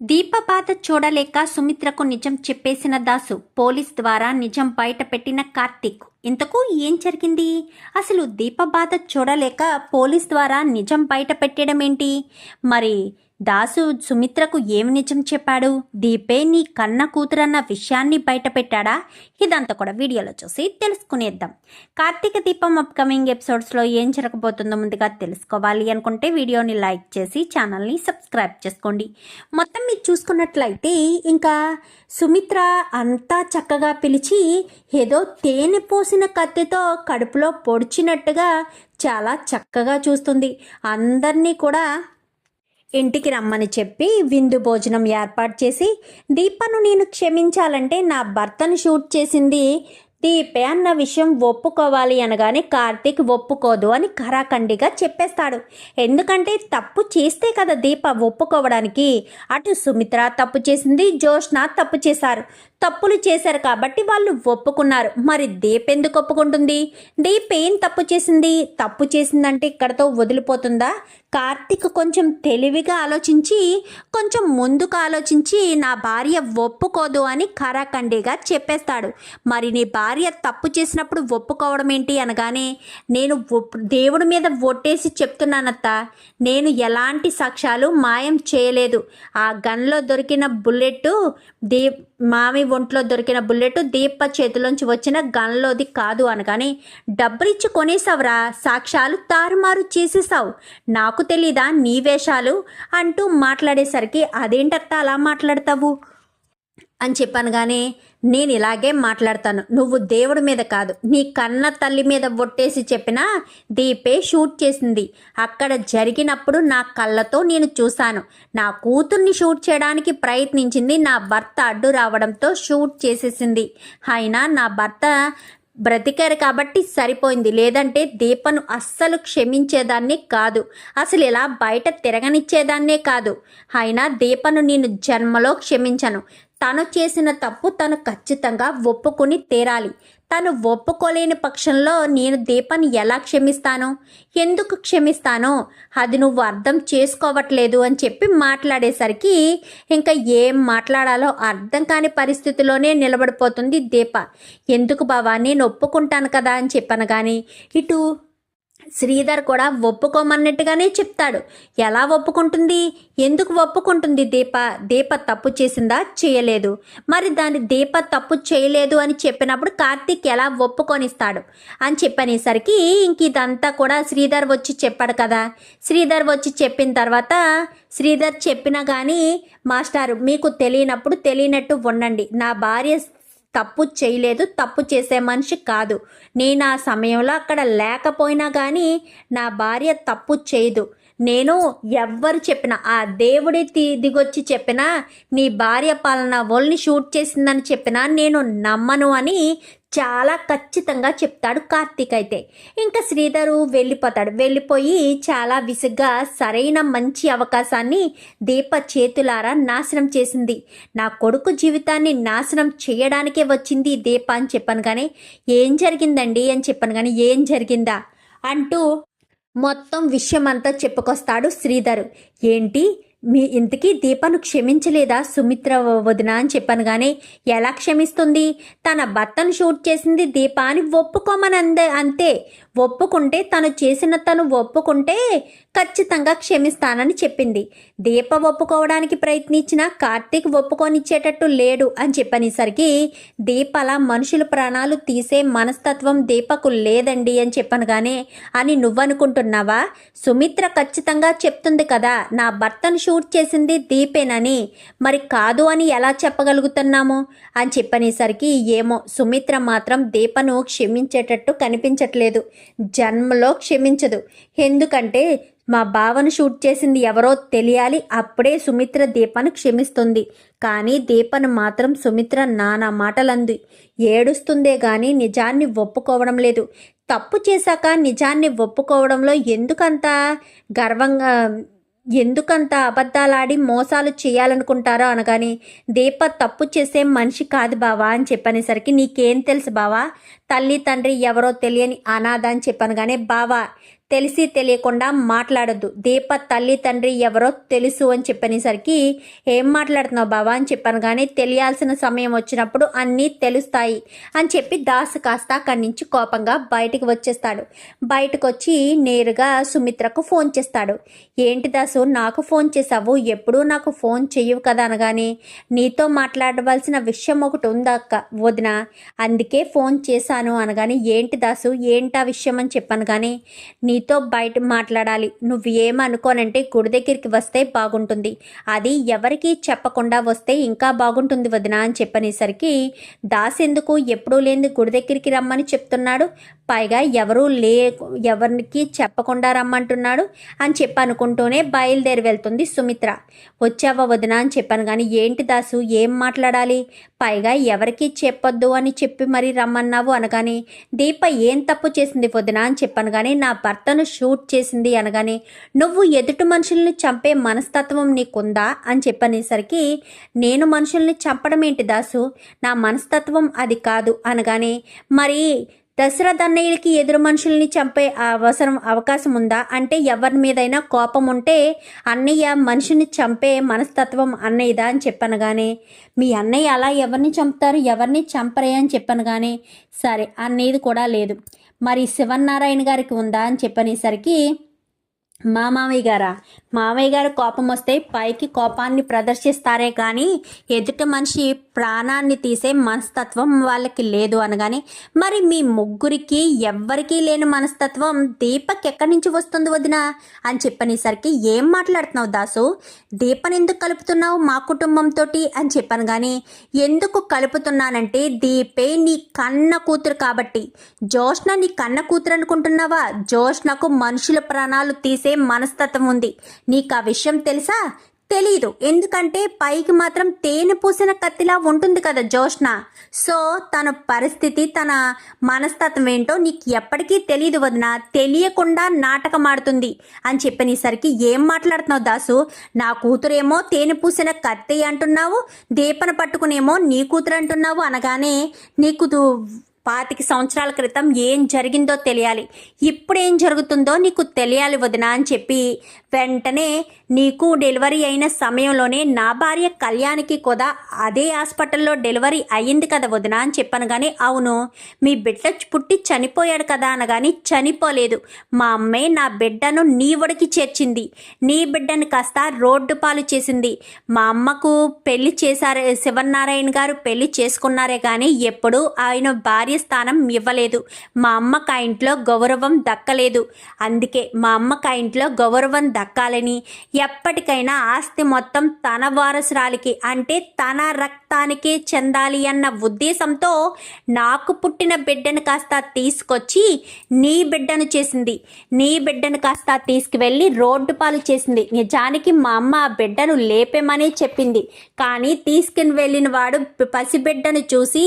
దీప బాధ చూడలేక సుమిత్రకు నిజం చెప్పేసిన దాసు పోలీస్ ద్వారా నిజం బయట పెట్టిన కార్తీక్. ఇంతకు ఏం జరిగింది? అసలు దీప బాధ చూడలేక పోలీస్ ద్వారా నిజం బయట పెట్టడం ఏంటి మరి దాసు సుమిత్రకు ఏమి నిజం చెప్పాడు? దీపే నీ కన్న కూతురన్న విషయాన్ని బయట పెట్టాడా ఇదంతా కూడా వీడియోలో చూసి తెలుసుకునేద్దాం. కార్తీక దీపం అప్కమింగ్ ఎపిసోడ్స్లో ఏం జరగబోతుందో ముందుగా తెలుసుకోవాలి అనుకుంటే వీడియోని లైక్ చేసి ఛానల్ని సబ్స్క్రైబ్ చేసుకోండి. మొత్తం మీరు చూసుకున్నట్లయితే ఇంకా సుమిత్ర అంతా చక్కగా పిలిచి ఏదో తేనె పోసిన కత్తితో కడుపులో పొడిచినట్టుగా చాలా చక్కగా చూస్తుంది. అందరినీ కూడా ఇంటికి రమ్మని చెప్పి విందు భోజనం ఏర్పాటు చేసి దీపను నేను క్షమించాలంటే నా భర్తను షూట్ చేసింది దీపే అన్న విషయం ఒప్పుకోవాలి అనగానే కార్తీక్ ఒప్పుకోదు అని ఖరాఖండిగా చెప్పేస్తాడు. ఎందుకంటే తప్పు చేస్తే కదా దీప ఒప్పుకోవడానికి. అటు సుమిత్ర తప్పు చేసింది జోష్న తప్పు చేశారు. తప్పులు చేశారు కాబట్టి వాళ్ళు ఒప్పుకున్నారు. మరి దీప్ ఎందుకు ఒప్పుకుంటుంది? దీప్ ఏం తప్పు చేసింది? తప్పు చేసిందంటే ఇక్కడతో వదిలిపోతుందా? కార్తీక్ కొంచెం తెలివిగా ఆలోచించి కొంచెం ముందుకు ఆలోచించి నా భార్య ఒప్పుకోదు అని ఖరాఖండిగా చెప్పేస్తాడు. మరి నీ భార్య తప్పు చేసినప్పుడు ఒప్పుకోవడం ఏంటి అనగానే నేను దేవుడి మీద ఒట్టేసి చెప్తున్నానత్త. నేను ఎలాంటి సాక్ష్యాలు మాయం చేయలేదు. ఆ గన్లో దొరికిన బుల్లెట్ దీ మామి ఒంట్లో దొరికిన బుల్లెట్ దీప చేతిలోంచి వచ్చిన గన్లోది కాదు అనగానే డబ్బులిచ్చి కొనేసావురా సాక్ష్యాలు తారుమారు చేసేసావు నాకు తెలీదా నీ వేషాలు? అంటూ మాట్లాడేసరికి అదేంటత్త అలా మాట్లాడతావు? అని చెప్పాను కానీ నేను ఇలాగే మాట్లాడతాను. నువ్వు దేవుడి మీద కాదు నీ కన్న తల్లి మీద ఒట్టేసి చెప్పినా దీపే షూట్ చేసింది. అక్కడ జరిగినప్పుడు నా కళ్ళతో నేను చూశాను. నా కూతుర్ని షూట్ చేయడానికి ప్రయత్నించింది నా భర్త అడ్డు రావడంతో షూట్ చేసేసింది. అయినా నా భర్త బ్రతికారు కాబట్టి సరిపోయింది. లేదంటే దీపను అస్సలు క్షమించేదాన్ని కాదు. అసలు ఇలా బయట తిరగనిచ్చేదాన్నే కాదు. అయినా దీపను నేను జన్మలో క్షమించను. తను చేసిన తప్పు తను ఖచ్చితంగా ఒప్పుకొని తీరాలి. తను ఒప్పుకోలేని పక్షంలో నేను దీపాన్ని ఎలా క్షమిస్తాను? ఎందుకు క్షమిస్తానో? అది నువ్వు అర్థం చేసుకోవట్లేదు అని చెప్పి మాట్లాడేసరికి ఇంకా ఏం మాట్లాడాలో అర్థం కాని పరిస్థితిలోనే నిలబడిపోతుంది దీప. ఎందుకు బావా నేను ఒప్పుకుంటాను కదా అని చెప్పాను కానీ ఇటు శ్రీధర్ కూడా ఒప్పుకోమన్నట్టుగానే చెప్తాడు. ఎలా ఒప్పుకుంటుంది? ఎందుకు ఒప్పుకుంటుంది దీప? దీప తప్పు చేసిందా? చేయలేదు. మరి దాని దీప తప్పు చేయలేదు అని చెప్పినప్పుడు కార్తీక్ ఎలా ఒప్పుకొనిస్తాడు? అని చెప్పనేసరికి ఇంక ఇదంతా కూడా శ్రీధర్ వచ్చి చెప్పాడు కదా. శ్రీధర్ వచ్చి చెప్పిన తర్వాత శ్రీధర్ చెప్పినా కానీ మాస్టారు మీకు తెలియనప్పుడు తెలియనట్టు ఉండండి. నా భార్య తప్పు చేయలేదు తప్పు చేసే మనిషి కాదు. నేను ఆ సమయంలో అక్కడ లేకపోయినా కానీ నా భార్య తప్పు చేయదు. నేను ఎవ్వరు చెప్పిన ఆ దేవుడి దిగొచ్చి చెప్పినా నీ భార్య పాలన వల్ని షూట్ చేసిందని చెప్పినా నేను నమ్మను అని చాలా ఖచ్చితంగా చెప్తాడు కార్తీక్ అయితే. ఇంకా శ్రీధరు వెళ్ళిపోతాడు. వెళ్ళిపోయి చాలా విసుగ్గా సరైన మంచి అవకాశాన్ని దీప చేతులారా నాశనం చేసింది. నా కొడుకు జీవితాన్ని నాశనం చేయడానికే వచ్చింది దీప అని చెప్పాను కానీ ఏం జరిగిందండి అని చెప్పాను కానీ ఏం జరిగిందా? అంటూ మొత్తం విషయం అంతా చెప్పుకొస్తాడు శ్రీధర్. ఏంటి? మీ ఇంతకీ దీపను క్షమించలేదా సుమిత్ర వదిన అని చెప్పాను కానీ ఎలా క్షమిస్తుంది? తన భర్తను షూట్ చేసింది దీప అని ఒప్పుకోమని అందే అంతే. ఒప్పుకుంటే తను చేసిన తను ఒప్పుకుంటే ఖచ్చితంగా క్షమిస్తానని చెప్పింది. దీప ఒప్పుకోవడానికి ప్రయత్నించిన కార్తీక్ ఒప్పుకొనిచ్చేటట్టు లేడు అని చెప్పనేసరికి దీప అలా మనుషుల ప్రాణాలు తీసే మనస్తత్వం దీపకు లేదండి అని చెప్పాను గానే అని నువ్వనుకుంటున్నావా? సుమిత్ర ఖచ్చితంగా చెప్తుంది కదా నా భర్తను షూట్ చేసింది దీపేనని. మరి కాదు అని ఎలా చెప్పగలుగుతున్నాము? అని చెప్పనేసరికి ఏమో సుమిత్ర మాత్రం దీపను క్షమించేటట్టు కనిపించట్లేదు. జన్మలో క్షమించదు. ఎందుకంటే మా బావను షూట్ చేసింది ఎవరో తెలియాలి అప్పుడే సుమిత్ర దీపను క్షమిస్తుంది. కానీ దీపను మాత్రం సుమిత్ర నానా మాటలంది. ఏడుస్తుందే కానీ నిజాన్ని ఒప్పుకోవడం లేదు. తప్పు చేశాక నిజాన్ని ఒప్పుకోవడంలో ఎందుకంత గర్వంగా ఎందుకంత అబద్ధాలాడి మోసాలు చేయాలనుకుంటారో అనగానే దీప తప్పు చేసే మనిషి కాదు బావా అని చెప్పనేసరికి నీకేం తెలుసు బావా తల్లి తండ్రి ఎవరో తెలియని అనాథ అని చెప్పాను కానీ బావా తెలిసి తెలియకుండా మాట్లాడొద్దు. దీప తల్లి తండ్రి ఎవరో తెలుసు అని చెప్పనేసరికి ఏం మాట్లాడుతున్నావు బావా? అని చెప్పాను. కానీ తెలియాల్సిన సమయం వచ్చినప్పుడు అన్నీ తెలుస్తాయి అని చెప్పి దాస్ కాస్త అక్కడి నుంచి కోపంగా బయటికి వచ్చేస్తాడు. బయటకు వచ్చి నేరుగా సుమిత్రకు ఫోన్ చేస్తాడు. ఏంటి దాసు నాకు ఫోన్ చేసావు ఎప్పుడూ నాకు ఫోన్ చెయ్యవు కదా అనగానే నీతో మాట్లాడవలసిన విషయం ఒకటి ఉందా అక్క? వదిన అందుకే ఫోన్ చేశాను అనగానే ఏంటి దాసు ఏంటా విషయం? అని చెప్పాను. కానీ నీ నీతో బయట మాట్లాడాలి. నువ్వు ఏమనుకోనంటే గుడి దగ్గరికి వస్తే బాగుంటుంది. అది ఎవరికీ చెప్పకుండా వస్తే ఇంకా బాగుంటుంది వదిన అని చెప్పనేసరికి దాస్ ఎందుకు ఎప్పుడూ లేని గుడి దగ్గరికి రమ్మని చెప్తున్నాడు? పైగా ఎవరూ లే ఎవరికి చెప్పకుండా రమ్మంటున్నాడు అని చెప్పి అనుకుంటూనే బయలుదేరి వెళ్తుంది సుమిత్ర. వచ్చావా వదిన అని చెప్పాను కానీ ఏంటి దాసు ఏం మాట్లాడాలి? పైగా ఎవరికి చెప్పొద్దు అని చెప్పి మరి రమ్మన్నావు అనగానే దీప ఏం తప్పు చేసింది వదిన అని చెప్పాను కానీ నా భర్త భర్తను షూట్ చేసింది అనగానే నువ్వు ఎదుటి మనుషుల్ని చంపే మనస్తత్వం నీకుందా? అని చెప్పనేసరికి నేను మనుషుల్ని చంపడం ఏంటి దాసు? నా మనస్తత్వం అది కాదు. అనగానే మరి దసరా అన్నయ్యకి ఎదురు మనుషుల్ని చంపే అవసరం అవకాశం ఉందా? అంటే ఎవరి మీదైనా కోపం ఉంటే అన్నయ్య మనిషిని చంపే మనస్తత్వం అన్నయ్యదా అని చెప్పాను కానీ మీ అన్నయ్య అలా ఎవరిని చంపుతారు ఎవరిని చంపరే అని చెప్పాను కానీ సరే అన్నయ్యది కూడా లేదు. మరి శివనారాయణ గారికి ఉందా అని చెప్పనేసరికి మా మామయ్య గారా? మామయ్య గారు కోపం వస్తే పైకి కోపాన్ని ప్రదర్శిస్తారే కానీ ఎదుటి మనిషి ప్రాణాన్ని తీసే మనస్తత్వం వాళ్ళకి లేదు అనగానే మరి మీ ముగ్గురికి ఎవ్వరికీ లేని మనస్తత్వం దీపక్ ఎక్కడి నుంచి వస్తుంది వదినా? అని చెప్పనేసరికి ఏం మాట్లాడుతున్నావు దాసు? దీపని ఎందుకు కలుపుతున్నావు మా కుటుంబంతో అని చెప్పాను కానీ ఎందుకు కలుపుతున్నానంటే దీపే నీ కన్న కూతురు కాబట్టి. జోష్న నీ కన్న కూతురు అనుకుంటున్నావా? జోష్నకు మనుషుల ప్రాణాలు తీసే మనస్తత్వం ఉంది. నీకు ఆ విషయం తెలుసా? తెలీదు. ఎందుకంటే పైకి మాత్రం తేనె పూసిన కత్తిలా ఉంటుంది కదా జోష్న సో తన పరిస్థితి తన మనస్తత్వం ఏంటో నీకు ఎప్పటికీ తెలియదు వదిన. తెలియకుండా నాటకం ఆడుతుంది. అని చెప్పనేసరికి ఏం మాట్లాడుతున్నావు దాసు? నా కూతురేమో తేనె పూసిన కత్తి అంటున్నావు దీపన పట్టుకునేమో నీ కూతురు అంటున్నావు అనగానే నీకు పాతిక సంవత్సరాల క్రితం ఏం జరిగిందో తెలియాలి. ఇప్పుడు ఏం జరుగుతుందో నీకు తెలియాలి వదిన అని చెప్పి వెంటనే నీకు డెలివరీ అయిన సమయంలోనే నా భార్య కళ్యాణికి కూడా అదే హాస్పిటల్లో డెలివరీ అయ్యింది కదా వదిన అని చెప్పాను కానీ అవును మీ బిడ్డ పుట్టి చనిపోయాడు కదా అనగాని చనిపోలేదు. మా అమ్మే నా బిడ్డను నీ ఒడికి చేర్చింది. నీ బిడ్డను కాస్త రోడ్డు పాలు చేసింది. మా అమ్మకు పెళ్ళి చేశారు శివనారాయణ గారు పెళ్ళి చేసుకున్నారే కానీ ఎప్పుడు ఆయన భార్య స్థానం ఇవ్వలేదు. మా అమ్మకు ఆ ఇంట్లో గౌరవం దక్కలేదు. అందుకే మా అమ్మకు ఆ ఇంట్లో గౌరవం దక్కాలని. ఎప్పటికైనా ఆస్తి మొత్తం తన వారసురాలికి అంటే తన రక్ రక్తానికే చెందాలి అన్న ఉద్దేశంతో నాకు పుట్టిన బిడ్డను కాస్త తీసుకొచ్చి నీ బిడ్డను చేసింది. నీ బిడ్డను కాస్త తీసుకువెళ్ళి రోడ్డు పాలు చేసింది. నిజానికి మా అమ్మ ఆ బిడ్డను లేపేమని చెప్పింది. కానీ తీసుకుని వెళ్ళిన వాడు పసిబిడ్డను చూసి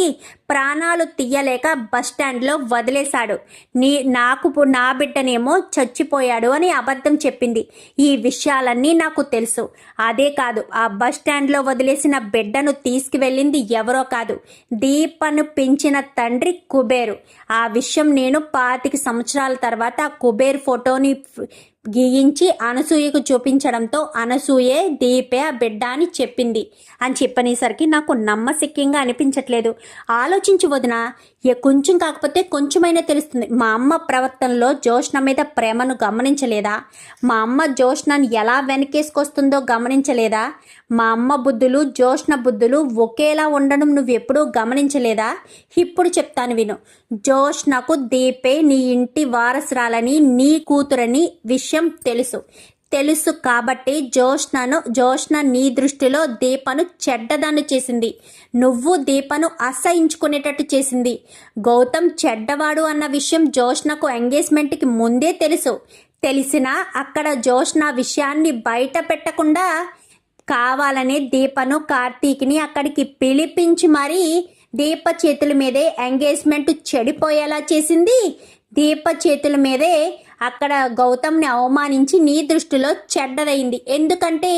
ప్రాణాలు తీయలేక బస్టాండ్లో వదిలేశాడు. నీ నాకు నా బిడ్డనేమో చచ్చిపోయాడు అని అబద్ధం చెప్పింది. ఈ విషయాలన్నీ నాకు తెలుసు. అదే కాదు ఆ బస్టాండ్లో వదిలేసిన బిడ్డను తీసుకు తీసుకువెళ్ళింది ఎవరో కాదు. దీపను పెంచిన తండ్రి కుబేరు. ఆ విషయం నేను పాతిక సంవత్సరాల తర్వాత కుబేర్ ఫోటోని గీయించి అనసూయకు చూపించడంతో అనసూయే దీపే ఆ బిడ్డ అని చెప్పింది. అని చెప్పనేసరికి నాకు నమ్మశక్యంగా అనిపించట్లేదు. ఆలోచించి వదిన ఏ కొంచెం కాకపోతే కొంచెమైనా తెలుస్తుంది. మా అమ్మ ప్రవర్తనలో జోష్ణ మీద ప్రేమను గమనించలేదా? మా అమ్మ జోష్నను ఎలా వెనకేసుకొస్తుందో గమనించలేదా? మా అమ్మ బుద్ధులు జోష్ణ బుద్ధులు ఒకేలా ఉండడం నువ్వు ఎప్పుడూ గమనించలేదా? ఇప్పుడు చెప్తాను విను. జోష్ణకు దీపే నీ ఇంటి వారసురాలని నీ కూతురని విషయం తెలుసు. తెలుసు కాబట్టి జోష్నను జోష్న నీ దృష్టిలో దీపను చెడ్డదాన్ని చేసింది. నువ్వు దీపను అసహించుకునేటట్టు చేసింది. గౌతమ్ చెడ్డవాడు అన్న విషయం జోష్నకు ఎంగేజ్మెంట్కి ముందే తెలుసు. తెలిసినా అక్కడ జోష్న విషయాన్ని బయట పెట్టకుండా కావాలని దీపను కార్తీక్ని అక్కడికి పిలిపించి మరీ దీప చేతుల మీదే ఎంగేజ్మెంట్ చెడిపోయేలా చేసింది. దీప చేతుల మీదే అక్కడ గౌతమ్ని అవమానించి నీ దృష్టిలో చెడ్డదైంది. ఎందుకంటే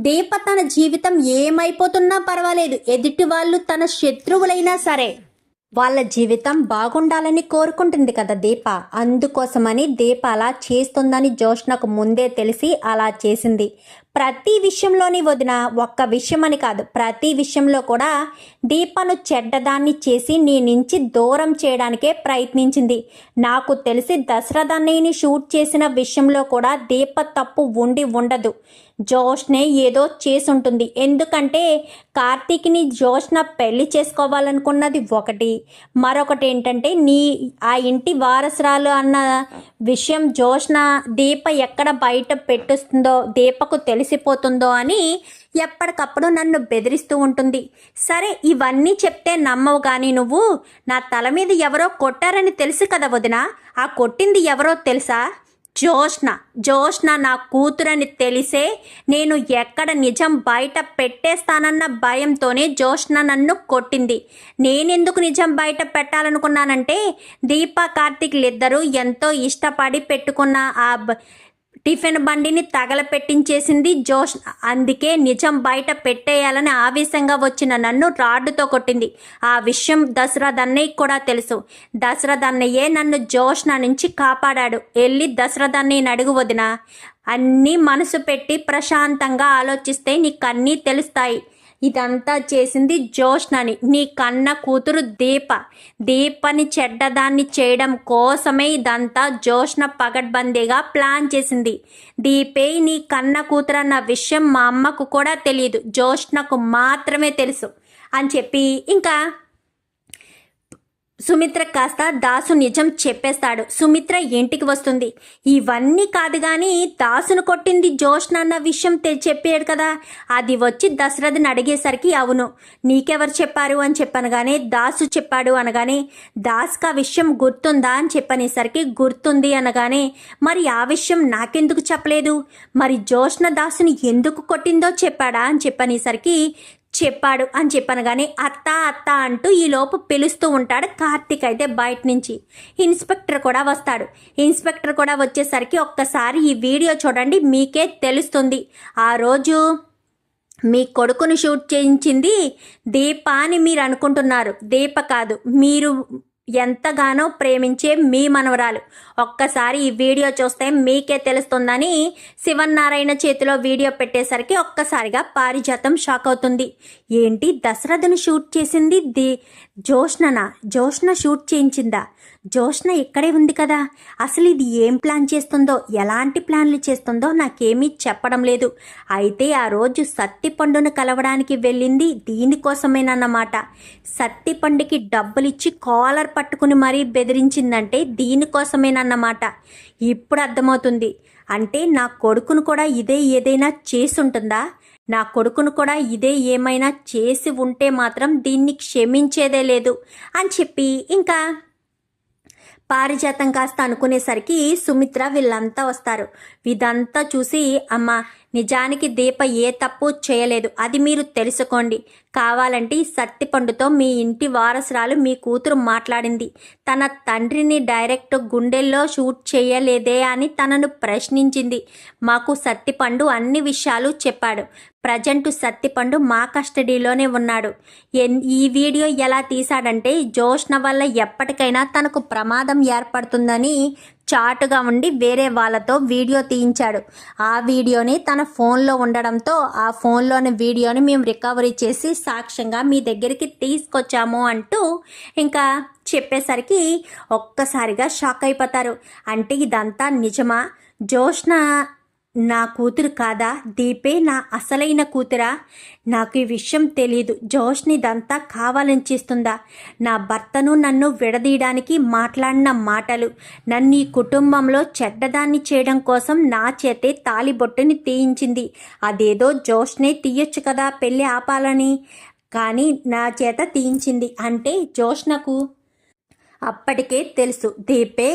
దీప తన జీవితం ఏమైపోతున్నా పర్వాలేదు. ఎదుటి వాళ్ళు తన శత్రువులైనా సరే వాళ్ళ జీవితం బాగుండాలని కోరుకుంటుంది కదా దీప. అందుకోసమని దీప అలా చేస్తుందని జోష్నకు ముందే తెలిసి అలా చేసింది. ప్రతి విషయంలోని వదిన ఒక్క విషయం అని కాదు ప్రతి విషయంలో కూడా దీపను చెడ్డదాన్ని చేసి నీ నుంచి దూరం చేయడానికే ప్రయత్నించింది. నాకు తెలిసి దశరథ అన్నయ్యని షూట్ చేసిన విషయంలో కూడా దీప తప్పు ఉండి ఉండదు. జోష్నే ఏదో చేసుంటుంది. ఎందుకంటే కార్తీక్ని జోష్న పెళ్ళి చేసుకోవాలనుకున్నది ఒకటి. మరొకటి ఏంటంటే నీ ఆ ఇంటి వారసురాలు అన్న విషయం జోష్న దీప ఎక్కడ బయట పెట్టిస్తుందో దీపకు తెలిసిపోతుందో అని ఎప్పటికప్పుడు నన్ను బెదిరిస్తూ ఉంటుంది. సరే ఇవన్నీ చెప్తే నమ్మవు కానీ నువ్వు. నా తల మీద ఎవరో కొట్టారని తెలుసు కదా వదిన. ఆ కొట్టింది ఎవరో తెలుసా? జోష్న జోష్న నా కూతురని తెలిసే నేను ఎక్కడ నిజం బయట పెట్టేస్తానన్న భయంతోనే జోష్న నన్ను కొట్టింది. నేనెందుకు నిజం బయట పెట్టాలనుకున్నానంటే దీపా కార్తీక్లు ఎంతో ఇష్టపడి పెట్టుకున్న ఆ టిఫిన్ బండిని తగలపెట్టించేసింది జోష్. అందుకే నిజం బయట పెట్టేయాలని ఆవేశంగా వచ్చిన నన్ను రాడ్డుతో కొట్టింది. ఆ విషయం దశరథ్ అన్నయ్యకి కూడా తెలుసు. దశరథ్ అన్నయ్యే నన్ను జోష్న నుంచి కాపాడాడు. వెళ్ళి దశరథ్ అన్నయ్యని అడుగు వదిన. అన్నీ మనసు పెట్టి ప్రశాంతంగా ఆలోచిస్తే నీకు అన్నీ తెలుస్తాయి. ఇదంతా చేసింది జోష్నని నీ కన్న కూతురు దీప. దీపని చెడ్డదాన్ని చేయడం కోసమే ఇదంతా జోష్న పగడ్బందీగా ప్లాన్ చేసింది. దీపే నీ కన్న కూతురు అన్న విషయం మా అమ్మకు కూడా తెలియదు జోష్నకు మాత్రమే తెలుసు. అని చెప్పి ఇంకా సుమిత్ర కాస్త దాసు నిజం చెప్పేస్తాడు. సుమిత్ర ఇంటికి వస్తుంది. ఇవన్నీ కాదు కానీ దాసును కొట్టింది జోష్ణ అన్న విషయం తె- చెప్పాడు కదా. అది వచ్చి దశరథని అడిగేసరికి అవును. నీకెవరు చెప్పారు అని చెప్పనగానే దాసు చెప్పాడు అనగానే దాస్కి ఆ విషయం గుర్తుందా అని చెప్పనేసరికి గుర్తుంది అనగానే మరి ఆ విషయం నాకెందుకు చెప్పలేదు? మరి జోష్న దాసుని ఎందుకు కొట్టిందో చెప్పాడా అని చెప్పనేసరికి చెప్పాడు అని చెప్పాను కానీ అత్త అత్త అంటూ ఈలోపు పిలుస్తూ ఉంటాడు కార్తీక్ అయితే బయట నుంచి. ఇన్స్పెక్టర్ కూడా వస్తాడు. ఇన్స్పెక్టర్ కూడా వచ్చేసరికి ఒక్కసారి ఈ వీడియో చూడండి మీకే తెలుస్తుంది. ఆ రోజు మీ కొడుకును షూట్ చేయించింది దీప అని మీరు అనుకుంటున్నారు. దీప కాదు మీరు ఎంతగానో ప్రేమించే మీ మనవరాలు. ఒక్కసారి ఈ వీడియో చూస్తే మీకే తెలుస్తుందని శివన్నారాయణ చేతిలో వీడియో పెట్టేసరికి ఒక్కసారిగా పారిజాతం షాక్ అవుతుంది. ఏంటి దశరథను షూట్ చేసింది ది జోష్ననా జోష్న షూట్ చేయించిందా? జోష్న ఇక్కడే ఉంది కదా. అసలు ఇది ఏం ప్లాన్ చేస్తుందో ఎలాంటి ప్లాన్లు చేస్తుందో నాకేమీ చెప్పడం లేదు. అయితే ఆ రోజు సత్తి పండును కలవడానికి వెళ్ళింది దీనికోసమేనన్నమాట. సత్తి పండుకి డబ్బులిచ్చి కాలర్ పట్టుకుని మరీ బెదిరించిందంటే దీనికోసమేనన్నమాట. ఇప్పుడు అర్థమవుతుంది. అంటే నా కొడుకును కూడా ఇదే ఏదైనా చేసుంటుందా? నా కొడుకును కూడా ఇదే ఏమైనా చేసి ఉంటే మాత్రం దీన్ని క్షమించేదే లేదు అని చెప్పి ఇంకా పారిజాతం కాస్త అనుకునేసరికి సుమిత్ర వీళ్ళంతా వస్తారు. ఇదంతా చూసి అమ్మ నిజానికి దీప ఏ తప్పు చేయలేదు. అది మీరు తెలుసుకోండి. కావాలంటే ఈ సత్తిపండుతో మీ ఇంటి వారసురాలు మీ కూతురు మాట్లాడింది. తన తండ్రిని డైరెక్ట్ గుండెల్లో షూట్ చేయలేదే అని తనను ప్రశ్నించింది. మాకు సత్తిపండు అన్ని విషయాలు చెప్పాడు. ప్రజెంట్ సత్తిపండు మా కస్టడీలోనే ఉన్నాడు. ఎన్- ఈ వీడియో ఎలా తీశాడంటే జోష్న వల్ల ఎప్పటికైనా తనకు ప్రమాదం ఏర్పడుతుందని చాటుగా ఉండి వేరే వాళ్ళతో వీడియో తీయించాడు. ఆ వీడియోని తన ఫోన్లో ఉండడంతో ఆ ఫోన్లోని వీడియోని మేము రికవరీ చేసి సాక్ష్యంగా మీ దగ్గరికి తీసుకొచ్చాము అంటూ ఇంకా చెప్పేసరికి ఒక్కసారిగా షాక్ అయిపోతారు. అంటే ఇదంతా నిజమా? జోష్న నా కూతురు కాదా? దీపే నా అసలైన కూతురా? నాకు ఈ విషయం తెలియదు జోష్నిదంతా కావాలని చేస్తుందా? నా భర్తను నన్ను విడదీయడానికి మాట్లాడిన మాటలు నన్ను ఈ కుటుంబంలో చెడ్డదాన్ని చేయడం కోసం నా చేతే తాలిబొట్టుని తీయించింది. అదేదో జోష్నే తీయొచ్చు కదా పెళ్ళి ఆపాలని. కానీ నా చేత తీయించింది. అంటే జోష్నకు అప్పటికే తెలుసు. దీపే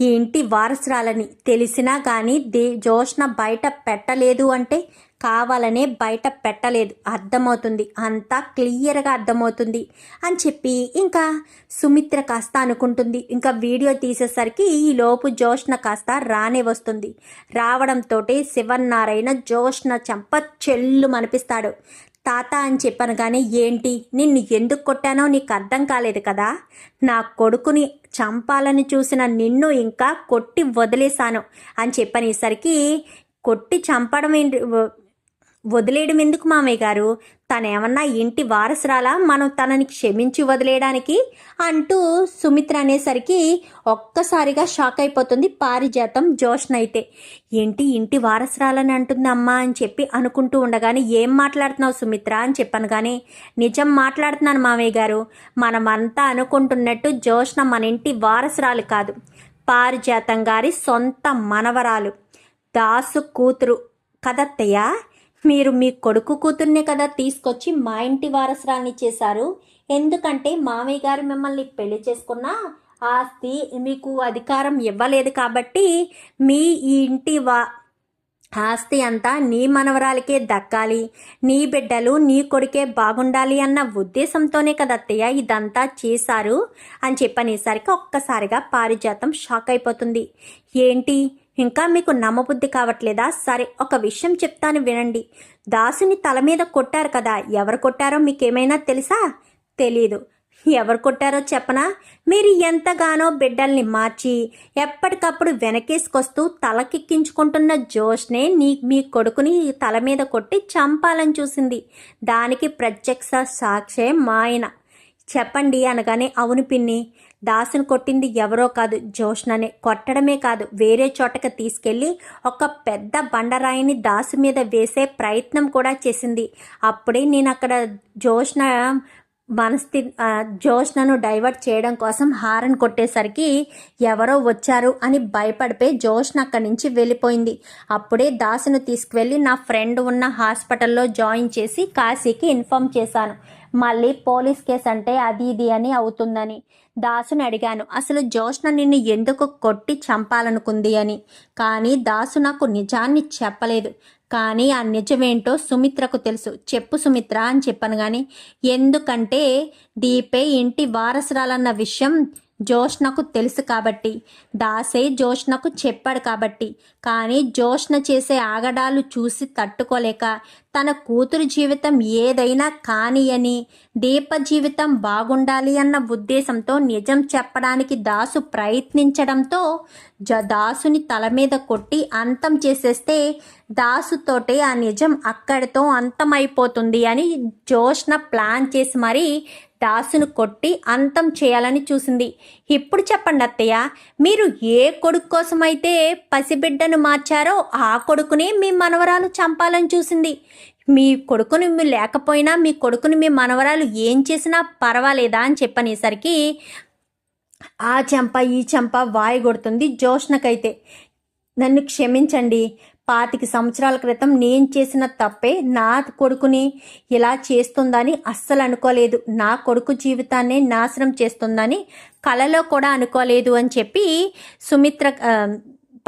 ఈ ఇంటి వారసురాలని తెలిసినా కానీ దే జోష్న బయట పెట్టలేదు అంటే కావాలనే బయట పెట్టలేదు. అర్థమవుతుంది. అంతా క్లియర్గా అర్థమవుతుంది అని చెప్పి ఇంకా సుమిత్ర కాస్త అనుకుంటుంది. ఇంకా వీడియో తీసేసరికి ఈ లోపు జోష్న కాస్త రానే వస్తుంది. రావడంతో శివన్నారాయణ జోష్న చెంప చెల్లు మనిపిస్తాడు తాత అని చెప్పాను కానీ ఏంటి? నిన్ను ఎందుకు కొట్టానో నీకు అర్థం కాలేదు కదా? నా కొడుకుని చంపాలని చూసిన నిన్ను ఇంకా కొట్టి వదిలేశాను అని చెప్పనేసరికి కొట్టి చంపడం ఏంటి వదిలేయడం ఎందుకు మామయ్య గారు? తనేమన్నా ఇంటి వారసురాలా? మనం తనని క్షమించి వదిలేయడానికి? అంటూ సుమిత్ర అనేసరికి ఒక్కసారిగా షాక్ అయిపోతుంది పారిజాతం జోష్న అయితే. ఏంటి ఇంటి వారసురాలని అంటుంది అమ్మా అని చెప్పి అనుకుంటూ ఉండగానే ఏం మాట్లాడుతున్నావు సుమిత్ర? అని చెప్పాను కానీ నిజం మాట్లాడుతున్నాను మామయ్య గారు. మనమంతా అనుకుంటున్నట్టు జోష్న మన ఇంటి వారసురాలు కాదు. పారిజాతం గారి సొంత మనవరాలు. దాసు కూతురు. కదత్తయ్య? మీరు మీ కొడుకు కూతుర్నే కదా తీసుకొచ్చి మా ఇంటి వారసురాల్ని చేశారు. ఎందుకంటే మామయ్య గారు మిమ్మల్ని పెళ్ళి చేసుకున్న ఆస్తి మీకు అధికారం ఇవ్వలేదు కాబట్టి మీ ఈ ఇంటి వా ఆస్తి అంతా నీ మనవరాలకే దక్కాలి. నీ బిడ్డలు నీ కొడుకే బాగుండాలి అన్న ఉద్దేశంతోనే కదా అత్తయ్య ఇదంతా చేశారు అని చెప్పనేసరికి ఒక్కసారిగా పారిజాతం షాక్ అయిపోతుంది. ఏంటి? ఇంకా మీకు నమ్మబుద్ధి కావట్లేదా? సరే ఒక విషయం చెప్తాను వినండి. దాసుని తల మీద కొట్టారు కదా ఎవరు కొట్టారో మీకేమైనా తెలుసా? తెలీదు. ఎవరు కొట్టారో చెప్పనా? మీరు ఎంతగానో బిడ్డల్ని మార్చి ఎప్పటికప్పుడు వెనకేసుకొస్తూ తలకెక్కించుకుంటున్న జోష్నే నీ మీ కొడుకుని తల మీద కొట్టి చంపాలని చూసింది. దానికి ప్రత్యక్ష సాక్షే మా ఆయన. చెప్పండి అనగానే అవును పిన్ని. దాసును కొట్టింది ఎవరో కాదు జోష్ననే. కొట్టడమే కాదు వేరే చోటకి తీసుకెళ్ళి ఒక పెద్ద బండరాయిని దాసు మీద వేసే ప్రయత్నం కూడా చేసింది. అప్పుడే నేను అక్కడ జోష్న మనస్థి జోష్నను డైవర్ట్ చేయడం కోసం హారన్ కొట్టేసరికి ఎవరో వచ్చారు అని భయపడిపోయి జోష్న అక్కడి నుంచి వెళ్ళిపోయింది. అప్పుడే దాసును తీసుకువెళ్ళి నా ఫ్రెండ్ ఉన్న హాస్పిటల్లో జాయిన్ చేసి కాశీకి ఇన్ఫామ్ చేశాను. మళ్ళీ పోలీస్ కేసు అంటే అది ఇది అని అవుతుందని దాసుని అడిగాను. అసలు జోష్న నిన్ను ఎందుకు కొట్టి చంపాలనుకుంది అని. కానీ దాసు నాకు నిజాన్ని చెప్పలేదు. కానీ ఆ నిజమేంటో సుమిత్రకు తెలుసు. చెప్పు సుమిత్ర అని చెప్పాను కానీ ఎందుకంటే దీపే ఇంటి వారసురాలన్న విషయం జోష్నకు తెలుసు కాబట్టి దాసే జోష్నకు చెప్పాడు కాబట్టి. కానీ జోష్న చేసే ఆగడాలు చూసి తట్టుకోలేక తన కూతురు జీవితం ఏదైనా కాని అని దీప జీవితం బాగుండాలి అన్న ఉద్దేశంతో నిజం చెప్పడానికి దాసు ప్రయత్నించడంతో జ దాసుని తల మీద కొట్టి అంతం చేసేస్తే దాసుతోటే ఆ నిజం అక్కడితో అంతమైపోతుంది అని జోష్న ప్లాన్ చేసి మరీ దాసును కొట్టి అంతం చేయాలని చూసింది. ఇప్పుడు చెప్పండి అత్తయ్య మీరు ఏ కొడుకు కోసమైతే పసిబిడ్డను మార్చారో ఆ కొడుకునే మీ మనవరాలు చంపాలని చూసింది. మీ కొడుకుని మీ లేకపోయినా మీ కొడుకుని మీ మనవరాలు ఏం చేసినా పర్వాలేదా అని చెప్పనేసరికి ఆ చెంప ఈ చెంప వాయి కొడుతుంది. జోష్నకైతే నన్ను క్షమించండి. పాతిక సంవత్సరాల క్రితం నేను చేసిన తప్పే నా కొడుకుని ఇలా చేస్తుందని అస్సలు అనుకోలేదు. నా కొడుకు జీవితాన్ని నాశనం చేస్తుందని కలలో కూడా అనుకోలేదు అని చెప్పి సుమిత్ర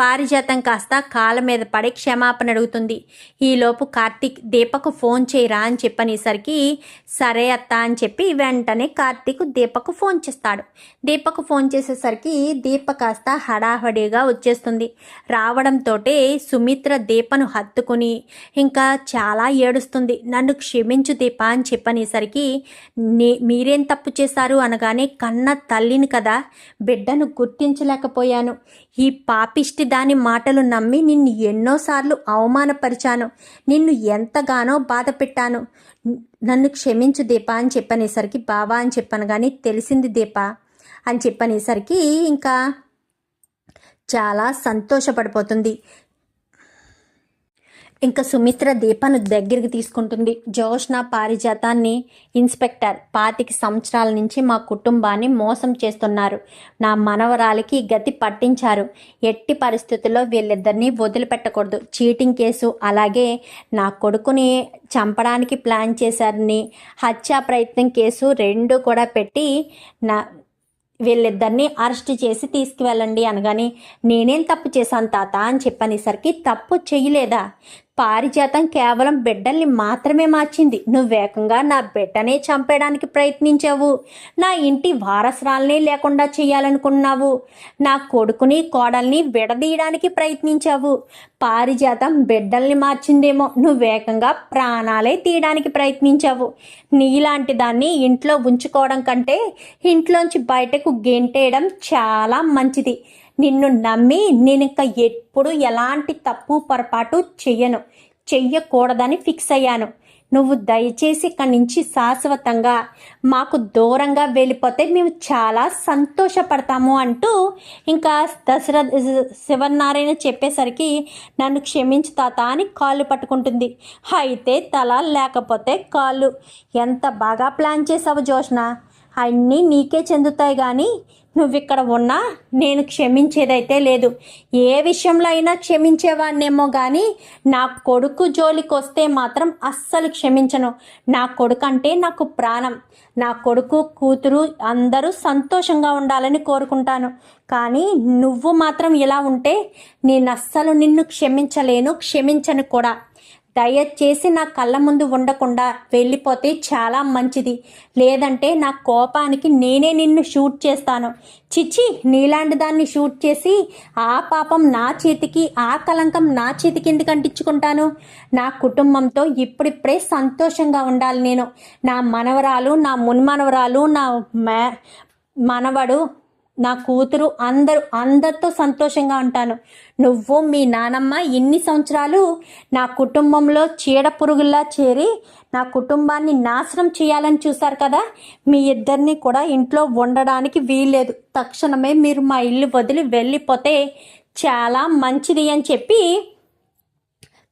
పారిజాతం కాస్త కాళ్ళ మీద పడి క్షమాపణ అడుగుతుంది. ఈలోపు కార్తీక్ దీపకు ఫోన్ చేయరా అని చెప్పనేసరికి సరే అత్త అని చెప్పి వెంటనే కార్తీక్ దీపకు ఫోన్ చేస్తాడు. దీపకు ఫోన్ చేసేసరికి దీప కాస్త హడాహడిగా వచ్చేస్తుంది. రావడంతో సుమిత్ర దీపను హత్తుకుని ఇంకా చాలా ఏడుస్తుంది. నన్ను క్షమించు దీప అని చెప్పనేసరికి నే మీరేం తప్పు చేశారు? అనగానే కన్న తల్లిని కదా బిడ్డను గుర్తించలేకపోయాను. ఈ పాపిష్టి దాని మాటలు నమ్మి నిన్ను ఎన్నోసార్లు అవమానపరిచాను. నిన్ను ఎంతగానో బాధ పెట్టాను నన్ను క్షమించు దీప అని చెప్పనేసరికి బావా అని చెప్పాను కానీ తెలిసింది దీప అని చెప్పనేసరికి ఇంకా చాలా సంతోషపడిపోతుంది. ఇంకా సుమిత్ర దీపను దగ్గరికి తీసుకుంటుంది. జోష్న పారిజాతాన్ని ఇన్స్పెక్టర్ పాతిక సంవత్సరాల నుంచి మా కుటుంబాన్ని మోసం చేస్తున్నారు. నా మనవరాలికి గతి పట్టించారు. ఎట్టి పరిస్థితుల్లో వీళ్ళిద్దరినీ వదిలిపెట్టకూడదు. చీటింగ్ కేసు అలాగే నా కొడుకుని చంపడానికి ప్లాన్ చేశారని హత్యా ప్రయత్నం కేసు రెండు కూడా పెట్టి నా వీళ్ళిద్దరిని అరెస్ట్ చేసి తీసుకువెళ్ళండి అనగానే నేనేం తప్పు చేశాను తాత అని చెప్పనేసరికి తప్పు చేయలేదా పారిజాతం కేవలం బిడ్డల్ని మాత్రమే మార్చింది. నువ్వేకంగా నా బిడ్డనే చంపేయడానికి ప్రయత్నించావు. నా ఇంటి వారసురాల్ని లేకుండా చేయాలనుకున్నావు. నా కొడుకుని కోడల్ని విడదీయడానికి ప్రయత్నించావు. పారిజాతం బిడ్డల్ని మార్చిందేమో. నువ్వేకంగా ప్రాణాలే తీయడానికి ప్రయత్నించావు. నీలాంటి దాన్ని ఇంట్లో ఉంచుకోవడం కంటే ఇంట్లోంచి బయటకు గెంటేయడం చాలా మంచిది. నిన్ను నమ్మి నేను ఇంకా ఎప్పుడు ఎలాంటి తప్పు పొరపాటు చెయ్యను చెయ్యకూడదని ఫిక్స్ అయ్యాను. నువ్వు దయచేసి ఇక్కడి నుంచి శాశ్వతంగా మాకు దూరంగా వెళ్ళిపోతే మేము చాలా సంతోషపడతాము అంటూ ఇంకా దసరా శివనారాయణ చెప్పేసరికి నన్ను క్షమించు తాత అని కాళ్ళు పట్టుకుంటుంది. అయితే తల లేకపోతే కాళ్ళు. ఎంత బాగా ప్లాన్ చేసావు జోష్న? అన్నీ నీకే చెందుతాయి కానీ నువ్వు ఇక్కడ ఉన్నా నేను క్షమించేదైతే లేదు. ఏ విషయంలో అయినా క్షమించేవాడినేమో కానీ నా కొడుకు జోలికి వస్తే మాత్రం అస్సలు క్షమించను. నా కొడుకు అంటే నాకు ప్రాణం. నా కొడుకు కూతురు అందరూ సంతోషంగా ఉండాలని కోరుకుంటాను. కానీ నువ్వు మాత్రం ఇలా ఉంటే నేను అస్సలు నిన్ను క్షమించలేను క్షమించను కూడా. దయచేసి నా కళ్ళ ముందు ఉండకుండా వెళ్ళిపోతే చాలా మంచిది. లేదంటే నా కోపానికి నేనే నిన్ను షూట్ చేస్తాను. చిచ్చి నీలాంటి దాన్ని షూట్ చేసి ఆ పాపం నా చేతికి ఆ కలంకం నా చేతికి ఎందుకు అంటించుకుంటాను? నా కుటుంబంతో ఇప్పుడిప్పుడే సంతోషంగా ఉండాలి నేను. నా మనవరాలు నా మున్మనవరాలు నా మనవడు నా కూతురు అందరూ అందరితో సంతోషంగా ఉంటాను. నువ్వు మీ నానమ్మ ఇన్ని సంవత్సరాలు నా కుటుంబంలో చీడ పురుగుల్లా చేరి నా కుటుంబాన్ని నాశనం చేయాలని చూశారు కదా? మీ ఇద్దరిని కూడా ఇంట్లో ఉండడానికి వీల్లేదు. తక్షణమే మీరు మా ఇల్లు వదిలి వెళ్ళిపోతే చాలా మంచిది అని చెప్పి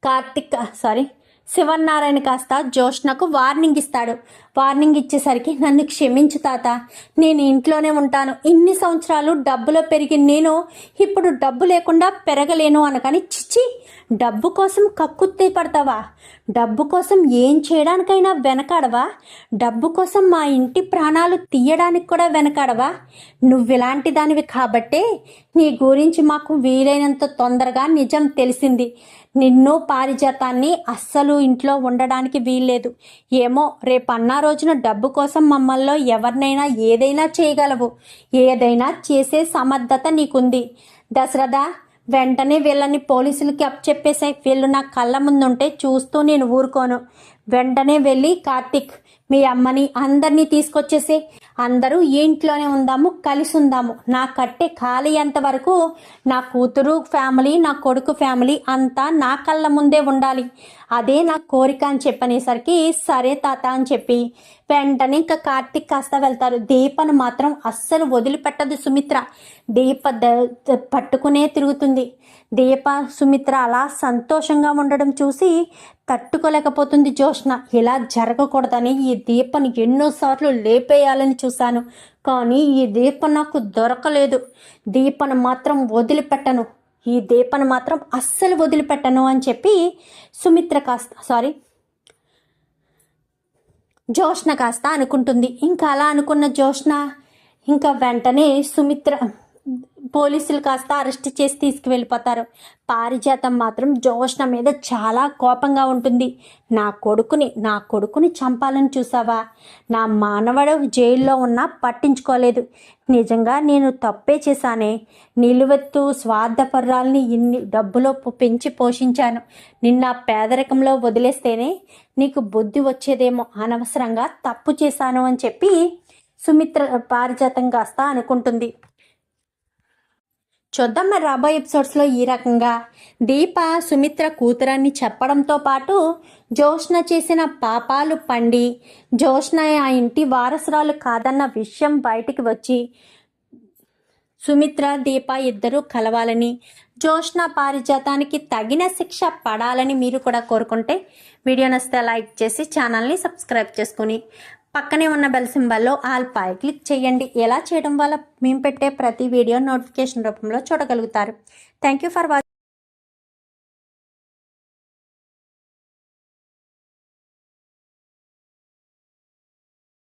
కార్తిక్ సారీ శివనారాయణ కాస్త జోష్నకు వార్నింగ్ ఇస్తాడు. వార్నింగ్ ఇచ్చేసరికి నన్ను క్షమించు తాత. నేను ఇంట్లోనే ఉంటాను. ఇన్ని సంవత్సరాలు డబ్బులో పెరిగి నేను ఇప్పుడు డబ్బు లేకుండా పెరగలేను అనకని చిచ్చి డబ్బు కోసం కక్కుత్తే పడతావా? డబ్బు కోసం ఏం చేయడానికైనా వెనకాడవా? డబ్బు కోసం మా ఇంటి ప్రాణాలు తీయడానికి కూడా వెనకాడవా? నువ్వెలాంటి దానివి కాబట్టే నీ గురించి మాకు వీలైనంత తొందరగా నిజం తెలిసింది. నిన్ను పారిజాతాన్ని అస్సలు ఇంట్లో ఉండడానికి వీల్లేదు. ఏమో రేపు అన్నా రోజున డబ్బు కోసం మమ్మల్లో ఎవరినైనా ఏదైనా చేయగలవు. ఏదైనా చేసే సమర్థత నీకుంది. దశరథ వెంటనే వీళ్ళని పోలీసులకి అప్ చెప్పేసాయి వీళ్ళు నా కళ్ళ ముందుంటే చూస్తూ నేను ఊరుకోను. వెంటనే వెళ్ళి కార్తిక్ మీ అమ్మని అందరినీ తీసుకొచ్చేసి. అందరూ ఇంట్లోనే ఉందాము కలిసి ఉందాము. నా కట్టె ఖాళీ వరకు నా కూతురు ఫ్యామిలీ నా కొడుకు ఫ్యామిలీ అంతా నా కళ్ళ ముందే ఉండాలి. అదే నా కోరిక అని చెప్పనేసరికి సరే తాత అని చెప్పి వెంటనే ఇంకా కార్తిక్ కాస్త వెళ్తారు. దీపను మాత్రం అస్సలు వదిలిపెట్టదు సుమిత్ర. దీప పట్టుకునే తిరుగుతుంది. దీప సుమిత్ర అలా సంతోషంగా ఉండడం చూసి తట్టుకోలేకపోతుంది జోష్న ఇలా జరగకూడదని ఈ దీపను ఎన్నోసార్లు లేపేయాలని చూశాను కానీ ఈ దీప నాకు దొరకలేదు. దీపను మాత్రం వదిలిపెట్టను. ఈ దీపను మాత్రం అస్సలు వదిలిపెట్టను అని చెప్పి సుమిత్ర కాస్త సారీ జోష్న కాస్త అనుకుంటుంది. ఇంకా అలా అనుకున్న జోష్న ఇంకా వెంటనే సుమిత్ర పోలీసులు కాస్త అరెస్ట్ చేసి తీసుకువెళ్ళిపోతారు. పారిజాతం మాత్రం జోష్ణ మీద చాలా కోపంగా ఉంటుంది. నా కొడుకుని నా కొడుకుని చంపాలని చూసావా? నా మానవడు జైల్లో ఉన్నా పట్టించుకోలేదు. నిజంగా నేను తప్పే చేశానే. నిలువెత్తు స్వార్థపర్రాల్ని ఇన్ని డబ్బులో పెంచి పోషించాను. నిన్న పేదరికంలో వదిలేస్తేనే నీకు బుద్ధి వచ్చేదేమో. అనవసరంగా తప్పు చేశాను అని చెప్పి సుమిత్ర పారిజాతం కాస్త అనుకుంటుంది. చూద్దాం మరి రాబోయే ఎపిసోడ్స్లో ఈ రకంగా. దీప సుమిత్ర కూతురని చెప్పడంతో పాటు జోష్న చేసిన పాపాలు పండి జోష్న ఆ ఇంటి వారసురాలు కాదన్న విషయం బయటికి వచ్చి సుమిత్ర దీప ఇద్దరూ కలవాలని జోష్న పారిజాతానికి తగిన శిక్ష పడాలని మీరు కూడా కోరుకుంటే వీడియో నస్తే లైక్ చేసి ఛానల్ని సబ్స్క్రైబ్ చేసుకుని పక్కనే ఉన్న బెల్ సింబల్లో ఆల్ పై క్లిక్ చేయండి. ఎలా చేయడం వల్ల మేము పెట్టే ప్రతి వీడియో నోటిఫికేషన్ రూపంలో చూడగలుగుతారు. Thank you for watching